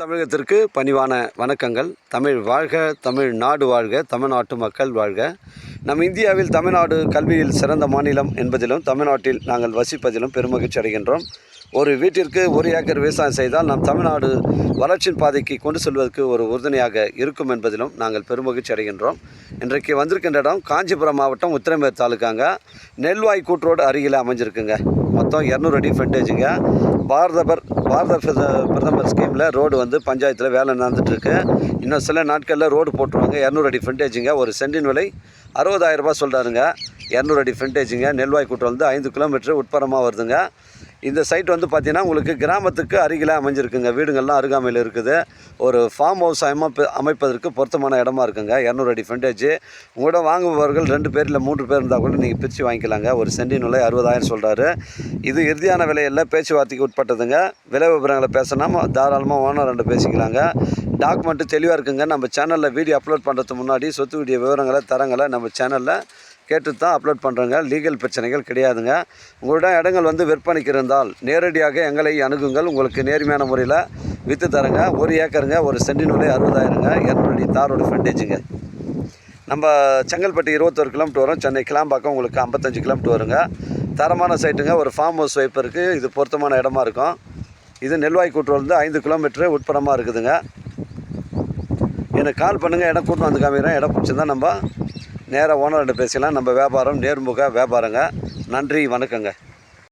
தமிழகத்திற்கு பணிவான வணக்கங்கள். தமிழ் வாழ்க தமிழ் நாடு வாழ்க தமிழ்நாட்டு மக்கள் வாழ்க. நம் இந்தியாவில் தமிழ்நாடு கல்வியில் சிறந்த மாநிலம் என்பதிலும் தமிழ்நாட்டில் நாங்கள் வசிப்பதிலும் பெருமகிழ்ச்சி அடைகின்றோம். ஒரு வீட்டிற்கு ஒரு ஏக்கர் விவசாயம் செய்தால் நம் தமிழ்நாடு வளர்ச்சியின் பாதைக்கு கொண்டு செல்வதற்கு ஒரு உறுதுணையாக இருக்கும் என்பதிலும் நாங்கள் பெருமகிழ்ச்சி அடைகின்றோம். இன்றைக்கு வந்திருக்கின்ற இடம் காஞ்சிபுரம் மாவட்டம் உத்திரமேர் தாலுக்காங்க. நெல்வாய் கூற்றோடு அருகில் அமைஞ்சிருக்குங்க. மொத்தம் இரநூறு அடி ஃப்ரண்டேஜுங்க பாரதபர் பாரத பிரத- பிரதமர் ஸ்கீமில் ரோடு வந்து பஞ்சாயத்தில் வேலை நடந்துட்டுருக்கு. இன்னும் சில நாட்களில் ரோடு போட்டுருவாங்க. இரநூறு அடி ஃப்ரண்டேஜுங்க ஒரு சென்டின் விலை அறுபதாயிரரூபா சொல்கிறாருங்க இரநூறு அடி ஃப்ரண்டேஜுங்க நெல்வாய் கூட்டம் வந்து ஐந்து கிலோமீட்டர் உட்புறமாக வருதுங்க. இந்த சைட் வந்து பார்த்திங்கன்னா உங்களுக்கு கிராமத்துக்கு அருகில் அமைஞ்சிருக்குங்க. வீடுங்கள்லாம் அருகாமையில் இருக்குது. ஒரு ஃபார்ம் ஹவுஸ் அமைப்பு அமைப்பதற்கு பொருத்தமான இடமா இருக்குங்க. இரநூறு அடி ஃப்ரண்டேஜ் உங்களோட வாங்குபவர்கள் ரெண்டு பேர் இல்லை மூன்று பேர் இருந்தால் கூட நீங்கள் பிரித்து வாங்கிக்கலாங்க. ஒரு சென்டின் விலை அறுபதாயிரம் சொல்கிறாரு இது இறுதியான விலையில் பேச்சுவார்த்தைக்கு உட்பட்டதுங்க. விலை விவரங்களை பேசினா தாராளமாக ஓனர் ரெண்டு பேசிக்கலாங்க. டாக்குமெண்ட்டு தெளிவாக இருக்குங்க. நம்ம சேனலில் வீடியோ அப்லோட் பண்ணுறதுக்கு முன்னாடி சொத்து வீடியோ விவரங்களை தரங்களை நம்ம சேனலில் கேட்டு தான் அப்லோட் பண்ணுறோங்க லீகல் பிரச்சனைகள் கிடையாதுங்க. உங்களிடம் இடங்கள் வந்து விற்பனைக்கு இருந்தால் நேரடியாக எங்களை அணுகுங்கள். உங்களுக்கு நேர்மையான முறையில் விற்று தரேங்க. ஒரு ஏக்கருங்க ஒரு சென்டினுடைய அறுபதாயிரங்க. இரநூறு தாரோட ஃப்ரண்டேஜுங்க நம்ம செங்கல்பட்டு இருபத்தொரு கிலோமீட்டர் வரும். சென்னை கிளாம்பாக்கம் உங்களுக்கு ஐம்பத்தஞ்சு கிலோமீட்டர் வருங்க. தரமான சைட்டுங்க ஒரு ஃபார்ம் ஹவுஸ் வைப்பருக்கு இது பொருத்தமான இடமா இருக்கும். இது நெல்வாய் கூட்டு ஐந்து கிலோமீட்டரு உட்புறமாக இருக்குதுங்க. எனக்கு கால் பண்ணுங்கள் இடம் கூட்டம் வந்து காமிக்கிறேன். இடம் பிடிச்சிருந்தா நம்ம நேராக ஓனர்கிட்ட பேசிக்கலாம் நம்ம வியாபாரம் நேர்முக வியாபாரங்க. நன்றி வணக்கங்க.